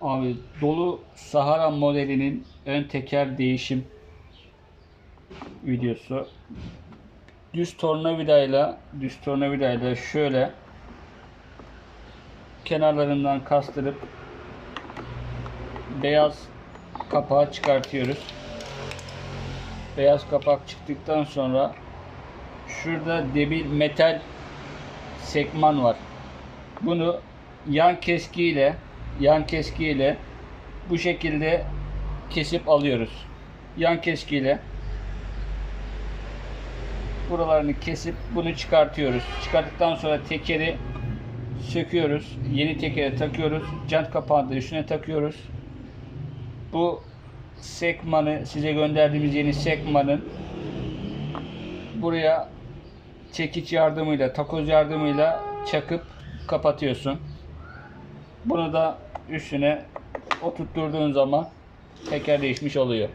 Abi dolu Sahara modelinin ön teker değişim videosu. Düz tornavidayla düz tornavidayla şöyle kenarlarından kastırıp beyaz kapağı çıkartıyoruz. Beyaz kapak çıktıktan sonra şurada debil metal sekman var. Bunu yan keskiyle yan keskiyle bu şekilde kesip alıyoruz. Yan keskiyle buralarını kesip bunu çıkartıyoruz. Çıkarttıktan sonra tekeri söküyoruz. Yeni tekere takıyoruz. Jant kapağını da üstüne takıyoruz. Bu sekmanı size gönderdiğimiz yeni sekmanın buraya çekiç yardımıyla, takoz yardımıyla çakıp kapatıyorsun. Bunu da üstüne oturtturduğun zaman teker değişmiş oluyor.